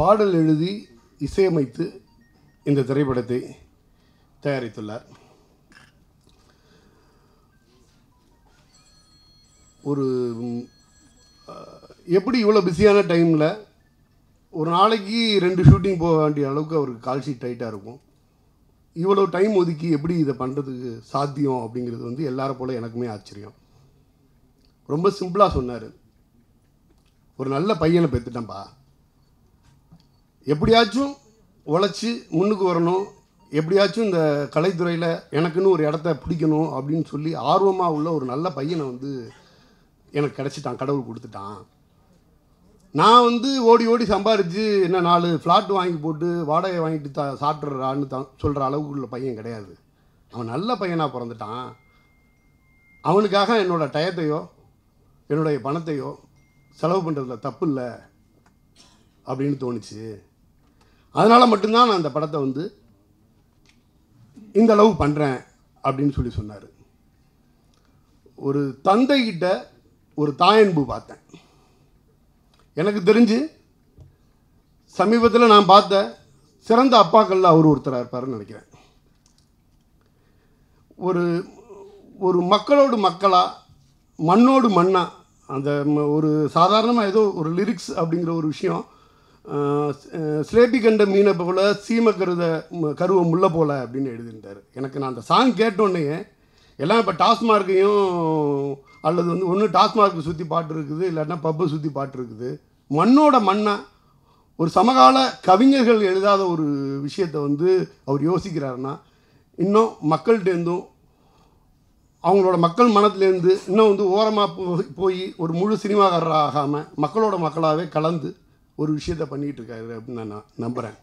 பாடல் எழுதி இசையமைத்து இந்த திரைப்படத்தை தயாரித்துள்ளார். ஒரு எப்படி இவ்வளோ பிஸியான டைமில் ஒரு நாளைக்கு ரெண்டு ஷூட்டிங் போக வேண்டிய அளவுக்கு அவருக்கு கால் ஷீட் டைட்டாக இருக்கும். இவ்வளோ டைம் ஒதுக்கி எப்படி இதை பண்ணுறதுக்கு சாத்தியம் அப்படிங்கிறது வந்து எல்லாரை போல் எனக்குமே ஆச்சரியம். ரொம்ப சிம்பிளாக சொன்னார். ஒரு நல்ல பையனை பெற்றுட்டேன்ப்பா எப்படியாச்சும் உழைச்சி முன்னுக்கு வரணும். எப்படியாச்சும் இந்த கலைத்துறையில் எனக்குன்னு ஒரு இடத்த பிடிக்கணும் அப்படின்னு சொல்லி ஆர்வமாக உள்ள ஒரு நல்ல பையனை வந்து எனக்கு கிடச்சிட்டான் கடவுள் கொடுத்துட்டான். நான் வந்து ஓடி ஓடி சம்பாரித்து என்ன நாலு ஃப்ளாட் வாங்கி போட்டு வாடகை வாங்கிட்டு த சாப்பிட்றான்னு தான் சொல்கிற அளவுக்கு உள்ள பையன் கிடையாது. அவன் நல்ல பையனாக பிறந்துட்டான். அவனுக்காக என்னோட டயத்தையோ என்னுடைய பணத்தையோ செலவு பண்ணுறதுல தப்பு இல்லை அப்படின்னு தோணுச்சு. அதனால் மட்டும்தான் நான் அந்த படத்தை வந்து இந்த அளவு பண்ணுறேன் அப்படின்னு சொல்லி சொன்னார். ஒரு தந்தைகிட்ட ஒரு தாயன்பு பார்த்தேன். எனக்கு தெரிஞ்சு சமீபத்தில் நான் பார்த்த சிறந்த அப்பாக்களில் அவர் ஒருத்தராக இருப்பார்னு நினைக்கிறேன். ஒரு ஒரு மக்களோடு மக்களாக மண்ணோடு மண்ணாக அந்த ஒரு சாதாரணமாக ஏதோ ஒரு லிரிக்ஸ் அப்படிங்கிற ஒரு விஷயம் அஹ், சிலேபி கண்ட மீனை போல சீம கருத ம- கருவ போல அப்படின்னு எழுதியிருந்தார். எனக்கு நான் அந்த சாங் கேட்டோன்னே எல்லாம் இப்போ டாஸ்மார்க்கையும் அல்லது வந்து ஒன்று டாஸ்மார்க்கை சுற்றி பாட்டு இருக்குது இல்லாட்டினா பப்பை சுற்றி பாட்டு இருக்குது மண்ணோட மண்ணை ஒரு சமகால கவிஞர்கள் எழுதாத ஒரு விஷயத்தை வந்து அவர் யோசிக்கிறாருன்னா இன்னும் மக்கள்கிட்டேருந்தும் அவங்களோட மக்கள் மனத்துலேருந்து இன்னும் வந்து ஓரமாக போய் போய் ஒரு முழு சினிமாக்காரராக ஆகாமல் மக்களோட மக்களாகவே கலந்து ஒரு விஷயத்தை பண்ணிகிட்டு இருக்காரு அப்படின்னு நான் நம்புகிறேன்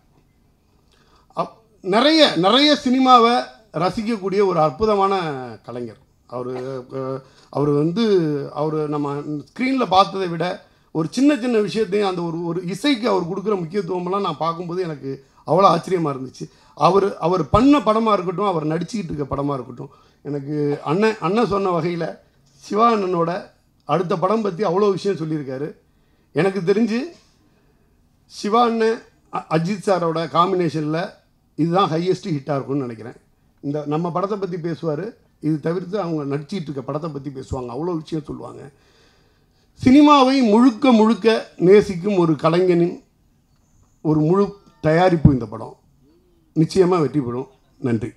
அப் நிறைய நிறைய சினிமாவை ரசிக்கக்கூடிய ஒரு அற்புதமான கலைஞர். அவர் அவர் வந்து அவர் நம்ம ஸ்க்ரீனில் பார்த்ததை விட ஒரு சின்ன சின்ன விஷயத்தையும் அந்த ஒரு ஒரு இசைக்கு அவர் கொடுக்குற முக்கியத்துவமெல்லாம் நான் பார்க்கும்போது எனக்கு அவ்வளோ ஆச்சரியமாக இருந்துச்சு. அவர் அவர் பண்ண படமாக இருக்கட்டும் அவர் நடிச்சுக்கிட்டு இருக்க படமாக இருக்கட்டும் எனக்கு அண்ணன் அண்ணன் சொன்ன வகையில் சிவா அண்ணனோட அடுத்த படம் பற்றி அவ்வளோ விஷயம் சொல்லியிருக்காரு. எனக்கு தெரிஞ்சு சிவான்னு அ- அஜித் சாரோட காம்பினேஷனில் இதுதான் ஹையஸ்ட்டு ஹிட்டாக இருக்கும்னு நினைக்கிறேன். இந்த நம்ம படத்தை பற்றி பேசுவார். இது தவிர்த்து அவங்க நடிச்சிட்டு இருக்க படத்தை பற்றி பேசுவாங்க. அவ்வளோ விஷயம் சொல்லுவாங்க. சினிமாவை முழுக்க முழுக்க நேசிக்கும் ஒரு கலைஞனின் ஒரு முழு தயாரிப்பு இந்த படம். நிச்சயமாக வெற்றி பெறும். நன்றி.